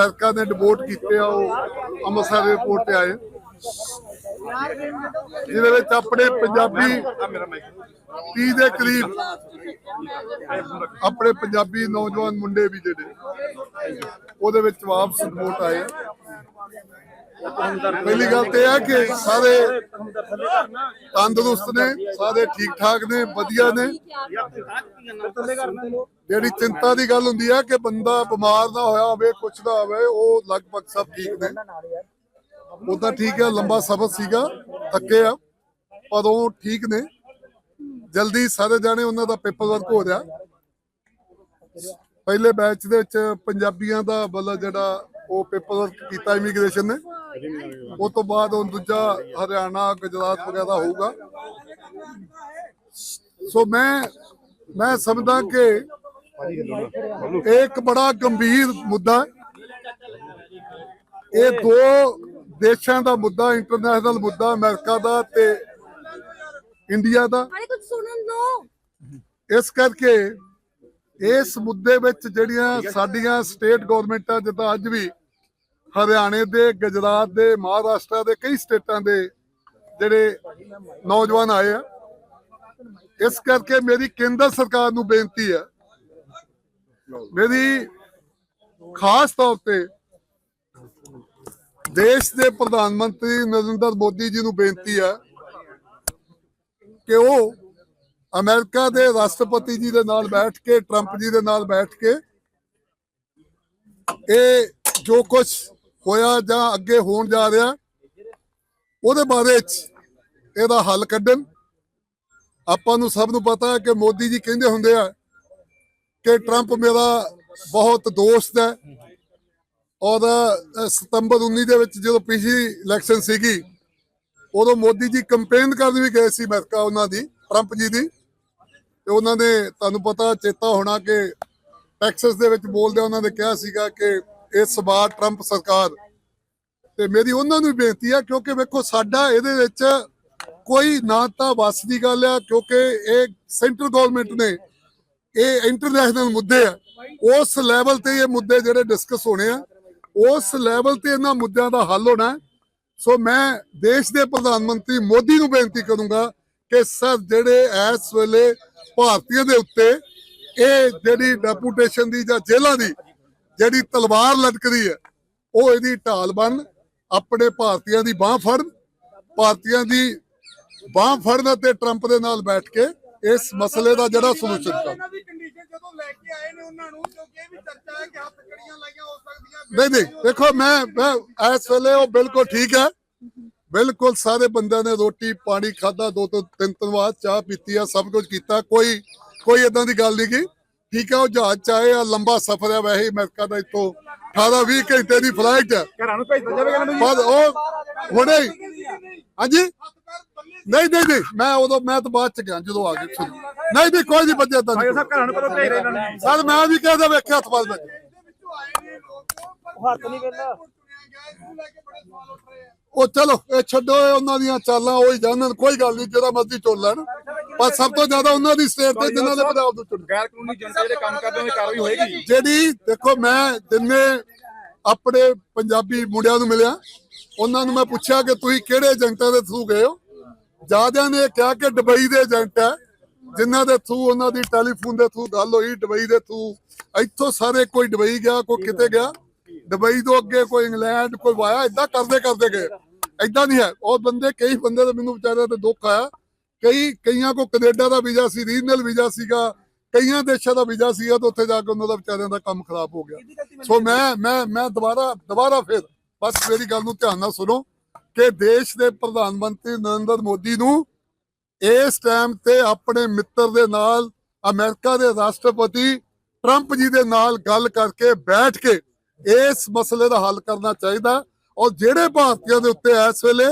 America ਨੇ deport ਕੀਤੇ ਆ ਉਹ ਅੰਮ੍ਰਿਤਸਰ 에ਅਰਪੋਰਟ ਤੇ ਆਏ। ਜਿਹਦੇ ਵਿੱਚ ਆਪਣੇ ਪੰਜਾਬੀ 30 ਦੇ ਕਰੀਬ ਆਪਣੇ ਪੰਜਾਬੀ ਨੌਜਵਾਨ ਮੁੰਡੇ ਵੀ ਜਿਹੜੇ, ਉਹਦੇ ਵਿੱਚ ਵਾਪਸ ਰਿਪੋਰਟ ਆਏ। ਪਹਿਲੀ ਗੱਲ ਤੇ ਇਹ ਹੈ ਕਿ ਸਾਰੇ ਤੰਦਰੁਸਤ ਨੇ, ਸਾਰੇ ਠੀਕ ਠਾਕ ਨੇ, ਵਧੀਆ ਨੇ। ਜਿਹੜੀ ਚਿੰਤਾ ਦੀ ਗੱਲ ਹੁੰਦੀ ਹੈ ਕਿ ਬੰਦਾ ਬਿਮਾਰ ਨਾ ਹੋਇਆ ਹੋਵੇ, ਕੁਛ ਨਾ ਹੋਵੇ, ਉਹ ਲਗਭਗ ਸਭ ਠੀਕ ਨੇ। ਉਦਾਂ ਠੀਕ ਹੈ ਲੰਬਾ ਸਫ਼ਰ ਸੀਗਾ, ਥੱਕੇ ਆ, ਪਰ ਉਹ ਠੀਕ ਨੇ। ਜਲਦੀ ਸਾਰੇ ਜਾਣੇ ਉਹਨਾਂ ਦਾ ਪੇਪਰ ਵਰਕ ਹੋ ਰਿਹਾ। ਪਹਿਲੇ ਬੈਚ ਦੇ ਵਿੱਚ ਪੰਜਾਬੀਆਂ ਦਾ ਮਤਲਬ ਜਿਹੜਾ ਉਹ ਪੇਪਰ ਵਰਕ ਕੀਤਾ ਇਮੀਗ੍ਰੇਸ਼ਨ ਨੇ। ਉਸ ਤੋਂ ਬਾਅਦ ਹੁਣ ਦੂਜਾ ਹਰਿਆਣਾ ਗੁਜਰਾਤ ਵਗੈਰਾ ਹੋਊਗਾ। ਸੋ ਮੈਂ ਮੈਂ ਸਮਝਦਾ ਕਿ ਇਹ ਇੱਕ ਬੜਾ ਗੰਭੀਰ ਮੁੱਦਾ ਹੈ। ਇਹ ਦੋ ਦੇਸ਼ਾਂ ਦਾ ਮੁੱਦਾ ਇੰਟਰਨੈਸ਼ਨਲ ਮੁੱਦਾ ਅਮਰੀਕਾ ਦਾ ਤੇ ਇੰਡੀਆ ਦਾ। ਅਰੇ ਕੁਝ ਸੁਣਨ ਦੋ। ਇਸ ਕਰਕੇ ਇਸ ਮੁੱਦੇ ਵਿੱਚ ਜਿਹੜੀਆਂ ਸਾਡੀਆਂ ਸਟੇਟ ਗਵਰਨਮੈਂਟਾਂ ਜਿੱਦਾਂ ਅੱਜ ਵੀ ਹਰਿਆਣੇ ਦੇ, ਗੁਜਰਾਤ ਦੇ, ਮਹਾਰਾਸ਼ਟਰ ਦੇ ਕਈ ਸਟੇਟਾਂ ਦੇ ਜਿਹੜੇ ਨੌਜਵਾਨ ਆਏ ਆ। ਇਸ ਕਰਕੇ ਮੇਰੀ ਕੇਂਦਰ ਸਰਕਾਰ ਨੂੰ ਬੇਨਤੀ ਹੈ, ਮੇਰੀ ਖਾਸ ਤੌਰ ਤੇ ਦੇਸ਼ ਦੇ ਪ੍ਰਧਾਨ ਮੰਤਰੀ ਨਰਿੰਦਰ ਮੋਦੀ ਜੀ ਨੂੰ ਬੇਨਤੀ ਹੈ ਕਿ ਉਹ ਅਮਰੀਕਾ ਦੇ ਰਾਸ਼ਟਰਪਤੀ ਜੀ ਦੇ ਨਾਲ ਬੈਠ ਕੇ, ਟਰੰਪ ਜੀ ਦੇ ਨਾਲ ਬੈਠ ਕੇ ਇਹ ਜੋ ਕੁਝ ਹੋਇਆ ਜਾਂ ਅੱਗੇ ਹੋਣ ਜਾ ਰਿਹਾ, ਉਹਦੇ ਬਾਰੇ ਇਹਦਾ ਹੱਲ ਕੱਢਣ। ਆਪਾਂ ਨੂੰ ਸਭ ਨੂੰ ਪਤਾ ਹੈ ਕਿ ਮੋਦੀ ਜੀ ਕਹਿੰਦੇ ਹੁੰਦੇ ਆ ਕਿ ਟਰੰਪ ਮੇਰਾ ਬਹੁਤ ਦੋਸਤ ਹੈ। ਔਰ ਸਤੰਬਰ 19 ਦੇ ਵਿੱਚ ਜਦੋਂ ਪਿਛਲੀ ਇਲੈਕਸ਼ਨ ਸੀਗੀ, ਉਦੋਂ ਮੋਦੀ ਜੀ ਕੰਪੇਨ ਕਰਨ ਵੀ ਗਏ ਸੀ ਅਮਰੀਕਾ ਉਹਨਾਂ ਦੀ ਟਰੰਪ ਜੀ ਦੀ। ਤੇ ਉਹਨਾਂ ਨੇ, ਤੁਹਾਨੂੰ ਪਤਾ ਚੇਤਾ ਹੋਣਾ ਕਿ ਟੈਕਸਸ ਦੇ ਵਿੱਚ ਬੋਲਦੇ ਉਹਨਾਂ ਨੇ ਕਿਹਾ ਸੀਗਾ ਕਿ ਇਸ ਵਾਰ ਟਰੰਪ ਸਰਕਾਰ। ਤੇ ਮੇਰੀ ਉਹਨਾਂ ਨੂੰ ਬੇਨਤੀ ਹੈ ਕਿਉਂਕਿ ਵੇਖੋ ਸਾਡਾ ਇਹਦੇ ਵਿੱਚ ਕੋਈ ਨਾ ਤਾਂ ਵਸ ਦੀ ਗੱਲ ਆ, ਕਿਉਂਕਿ ਇਹ ਸੈਂਟਰ ਗਵਰਨਮੈਂਟ ਨੇ, ਇਹ ਇੰਟਰਨੈਸ਼ਨਲ ਮੁੱਦੇ ਆ। ਉਸ ਲੈਵਲ ਤੇ ਇਹ ਮੁੱਦੇ ਜਿਹੜੇ ਡਿਸਕਸ ਹੋਣੇ ਆ, ਉਸ ਲੈਵਲ ਤੇ ਇਹਨਾਂ ਮੁੱਦਿਆਂ ਦਾ ਹੱਲ ਹੋਣਾ ਸੋ ਮੈਂ ਦੇਸ਼ ਦੇ ਪ੍ਰਧਾਨ ਮੰਤਰੀ ਮੋਦੀ ਨੂੰ ਬੇਨਤੀ ਕਰੂੰਗਾ ਕਿ ਸਰ, ਜਿਹੜੇ ਇਸ ਵੇਲੇ ਭਾਰਤੀਆਂ ਦੇ ਉੱਤੇ ਇਹ ਜਿਹੜੀ ਡੈਪੂਟੇਸ਼ਨ ਦੀ ਜਾਂ ਜੇਲ੍ਹਾਂ ਦੀ ਜਿਹੜੀ ਤਲਵਾਰ ਲਟਕਦੀ ਹੈ ਉਹ ਇਹਦੀ ਢਾਲ ਬਣ ਆਪਣੇ ਭਾਰਤੀਆਂ ਦੀ ਬਾਹ ਫੜਨ ਭਾਰਤੀਆਂ ਦੀ ਬਾਹ ਫੜਨ ਅਤੇ ਟਰੰਪ ਦੇ ਨਾਲ ਬੈਠ ਕੇ ਇਸ ਮਸਲੇ ਦਾ ਜਿਹੜਾ ਸੋਲੂਸ਼ਨ ਕੇ ਕਿ ਸਕਦੀਆਂ ਨਹੀਂ ਨਹੀਂ ਦੇਖੋ ਮੈਂ ਮੈਂ ਇਸ ਵੇਲੇ ਉਹ ਬਿਲਕੁਲ ਠੀਕ ਹੈ। ਬਿਲਕੁਲ ਸਾਰੇ ਬੰਦਿਆਂ ਨੇ ਰੋਟੀ ਪਾਣੀ ਖਾਦਾ ਦੋ ਤੋਂ ਤਿੰਨ ਤਿੰਨ ਵਾਰ ਚਾਹ ਪੀਤੀ ਆ ਸਭ ਕੁਝ ਕੀਤਾ ਕੋਈ ਕੋਈ ਇਦਾਂ ਦੀ ਗੱਲ ਨਹੀਂ ਗੀ। ਠੀਕ ਹੈ ਉਹ ਜਹਾਜ਼ ਚ ਆਏ ਆ ਲੰਬਾ ਸਫ਼ਰ ਹੈ ਵੈਸੇ ਹੀ ਅਮਰੀਕਾ ਦਾ ਇੱਥੋਂ। 18 20 ਘੰਟੇ ਦੀ ਫਲਾਈਟ ਹੈ ਘਰਾਂ ਨੂੰ ਭੇਜ ਜਾਵੇਗਾ ਪਰ ਉਹ ਹੁਣੇ ਹੀ- ਹਾਂਜੀ? ਨਹੀਂ ਨਹੀਂ ਨਹੀਂ ਮੈਂ ਉਦੋਂ ਮੈਂ ਤਾਂ ਬਾਅਦ ਚ ਗਿਆ ਜਦੋਂ ਆ ਗਏ ਨਹੀਂ ਨਹੀਂ ਕੋਈ ਨਹੀਂ ਬੱਜਿਆ ਤਾਂ ਸਭ ਘਰਾਂ ਨੂੰ ਕਦੋਂ ਭੇਜ ਰਹੇ ਇਹਨਾਂ ਨੇ ਸਰ ਮੈਂ ਵੀ ਕਹਦਾ ਵੇਖਿਆ ਹੱਥ ਬਾਦ ਵਿੱਚ ਹੱਥ ਨਹੀਂ ਵੇਂਦਾ ਲੈ ਕੇ ਬੜੇ ਸਵਾਲ ਉੱਠ ਰਹੇ ਆ ਉਹ ਚਲੋ ਇਹ ਛੱਡੋ ਇਹ ਉਹਨਾਂ ਦੀਆਂ ਚਾਲਾਂ ਉਹ ਹੀ ਜਾਣਨ ਕੋਈ ਗੱਲ ਨਹੀਂ ਜਿਹੜਾ ਮਰਜ਼ੀ ਚੁਣ ਲੈਣ। ਪਰ ਸਭ ਤੋਂ ਜ਼ਿਆਦਾ ਉਹਨਾਂ ਦੀ ਸਟੇਟ ਤੇ ਜਿਨ੍ਹਾਂ ਦੇ ਪੰਜਾਬ ਤੋਂ ਚੁਣ ਗੈਰ ਕਾਨੂੰਨੀ ਜਨਤਾ ਜਿਹੜੇ ਕੰਮ ਕਰਦੇ ਉਹਨਾਂ ਕਾਰਵਾਈ ਹੋਏਗੀ? ਜਿਹੜੀ ਦੇਖੋ ਮੈਂ ਜਿੰਨੇ ਆਪਣੇ ਪੰਜਾਬੀ ਮੁੰਡਿਆਂ ਨੂੰ ਮਿਲਿਆ ਉਹਨਾਂ ਨੂੰ ਮੈਂ ਪੁੱਛਿਆ ਕਿ ਤੁਸੀਂ ਕਿਹੜੇ ਏਜੰਟਾਂ ਦੇ ਥਰੂ ਗਏ ਹੋ? ਜਿਆਦਿਆਂ ਨੇ ਕਿਹਾ ਕਿ ਦੁਬਈ ਦੇ ਏਜੰਟ ਹੈ ਜਿਨ੍ਹਾਂ ਦੇ ਥਰੂ ਉਹਨਾਂ ਦੀ ਟੈਲੀਫੋਨ ਦੇ ਥਰੂ ਗੱਲ ਹੋਈ ਦੁਬਈ ਦੇ ਥਰੂ ਇੱਥੋਂ ਸਾਰੇ ਕੋਈ ਦੁਬਈ ਗਿਆ ਕੋਈ ਕਿਤੇ ਗਿਆ। ਦੁਬਈ ਤੋਂ ਅੱਗੇ ਕੋਈ ਇੰਗਲੈਂਡ ਕੋਈ ਵਾਇਆ ਇਦਾਂ ਕਰਦੇ ਕਰਦੇ ਗਏ। ਇਦਾਂ ਨਹੀਂ ਹੈ। ਉਹ ਬੰਦੇ ਕਈ ਬੰਦੇ ਦੇ ਮੈਨੂੰ ਵਿਚਾਰਿਆਂ ਤੇ ਦੁੱਖ ਆਇਆ। ਕਈ ਕਈਆਂ ਕੋ ਕੈਨੇਡਾ ਦਾ ਵੀਜ਼ਾ ਸੀ ਰੀਜਨਲ ਵੀਜ਼ਾ ਸੀਗਾ ਕਈਆਂ ਦੇਸ਼ਾਂ ਦਾ ਵੀਜ਼ਾ ਸੀਗਾ ਤੇ ਉੱਥੇ ਜਾ ਕੇ ਉਹਨਾਂ ਦਾ ਵਿਚਾਰਿਆਂ ਦਾ ਕੰਮ ਖਰਾਬ ਹੋ ਗਿਆ। ਸੋ ਮੈਂ ਮੈਂ ਮੈਂ ਦੁਬਾਰਾ ਦੁਬਾਰਾ ਫਿਰ ਬਸ ਮੇਰੀ ਗੱਲ ਨੂੰ ਧਿਆਨ ਨਾਲ ਸੁਣੋ ਕਿ ਦੇਸ਼ ਦੇ ਪ੍ਰਧਾਨ ਮੰਤਰੀ ਨਰਿੰਦਰ ਮੋਦੀ ਨੂੰ ਇਸ ਟਾਈਮ ਤੇ ਆਪਣੇ ਮਿੱਤਰ ਦੇ ਨਾਲ ਅਮਰੀਕਾ ਦੇ ਰਾਸ਼ਟਰਪਤੀ ਟਰੰਪ ਜੀ ਦੇ ਨਾਲ ਗੱਲ ਕਰਕੇ ਬੈਠ ਕੇ ਇਸ ਮਸਲੇ ਦਾ ਹੱਲ ਕਰਨਾ ਚਾਹੀਦਾ ਔਰ ਜਿਹੜੇ ਭਾਰਤੀਆਂ ਦੇ ਉੱਤੇ ਇਸ ਵੇਲੇ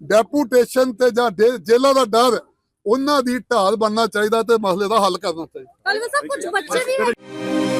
ਡੈਪੂਟੇਸ਼ਨ ਤੇ ਜਾਂ ਜੇਲ੍ਹਾਂ ਦਾ ਡਰ ਉਹਨਾਂ ਦੀ ਢਾਲ ਬਣਨਾ ਚਾਹੀਦਾ ਤੇ ਮਸਲੇ ਦਾ ਹੱਲ ਕਰਨਾ ਚਾਹੀਦਾ। ਅਲਵਾ ਸਾਹਿਬ ਕੁਝ ਬੱਚੇ ਵੀ